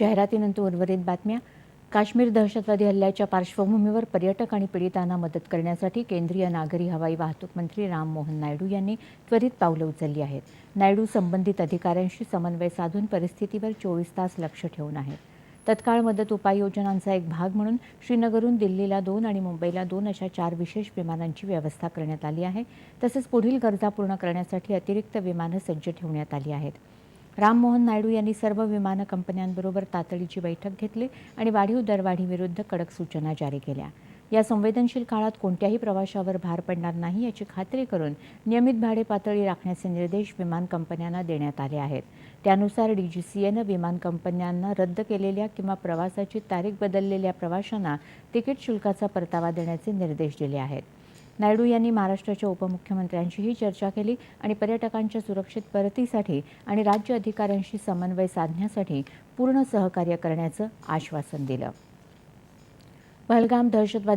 जाहिरातीनंतर उर्वरित बातम्या. काश्मीर दहशतवादी हल्ल्याच्या पार्श्वभूमीवर पर्यटक आणि पीडितांना मदत करण्यासाठी केंद्रीय नागरी हवाई वाहतूक मंत्री राममोहन नायडू यांनी त्वरित पावलं उचलली आहेत. नायडू संबंधित अधिकाऱ्यांशी समन्वय साधून परिस्थितीवर चोवीस तास लक्ष ठेवून आहेत. तत्काळ मदत उपाययोजनांचा एक भाग म्हणून श्रीनगरहून दिल्लीला दोन आणि मुंबईला दोन अशा चार विशेष विमानांची व्यवस्था करण्यात आली आहे. तसंच पुढील गरजा पूर्ण करण्यासाठी अतिरिक्त विमानं सज्ज ठेवण्यात आली आहेत. राममोहन नायडू यांनी सर्व विमान कंपन्यांबरोबर तातडीची बैठक घेतली आणि वाढीव दरवाढीविरुद्ध कडक सूचना जारी केल्या. या संवेदनशील काळात कोणत्याही प्रवाशावर भार पडणार नाही याची खात्री करून नियमित भाडे पातळी राखण्याचे निर्देश विमान कंपन्यांना देण्यात आले आहेत. त्यानुसार डीजीसीएनं विमान कंपन्यांना रद्द केलेल्या किंवा प्रवासाची तारीख बदललेल्या प्रवाशांना तिकीट शुल्काचा परतावा देण्याचे निर्देश दिले आहेत. नायडू यांनी महाराष्ट्राच्या उपमुख्यमंत्र्यांशीही चर्चा केली आणि पर्यटकांच्या सुरक्षित परतीसाठी आणि राज्य अधिकाऱ्यांशी समन्वय साधण्यासाठी पूर्ण सहकार्य करण्याचं आश्वासन दिलं. पहलगाम दहशतवादी